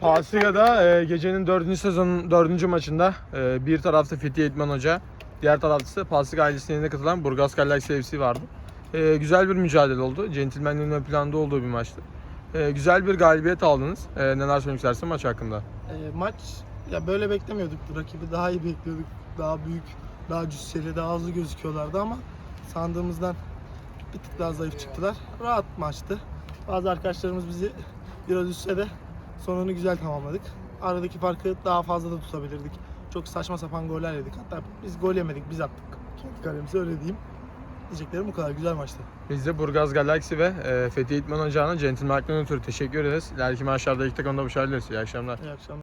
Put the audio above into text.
Falsiga'da e, gecenin dördüncü sezonun dördüncü maçında e, bir tarafta Fethi Eğitmen Hoca, diğer tarafta ise Falsiga ailesinin yerine katılan Burgaz Galaxy FC vardı. E, güzel bir mücadele oldu. Centilmenliğin ön planda olduğu bir maçtı. E, güzel bir galibiyet aldınız. E, neler söylemek istersin maç hakkında? E, maç ya böyle beklemiyorduk. Rakibi daha iyi bekliyorduk. Daha büyük, daha cüsseli, daha hızlı gözüküyorlardı ama sandığımızdan bir tık daha zayıf çıktılar. Rahat maçtı. Bazı arkadaşlarımız bizi biraz üstse de sonunu güzel tamamladık. Aradaki farkı daha fazla da tutabilirdik. Çok saçma sapan goller yedik. Hatta biz gol yemedik, biz attık. Kendi kalemize öyle diyeyim. Diyeceklerim bu kadar. Güzel maçtı. Biz de Burgaz Galaxy ve e, Fethi Eğitmen Hoca'na centilmenlikten ötürü teşekkür ederiz. İleriki maçlarda ilk takımda başarılar dileriz. İyi akşamlar. İyi akşamlar.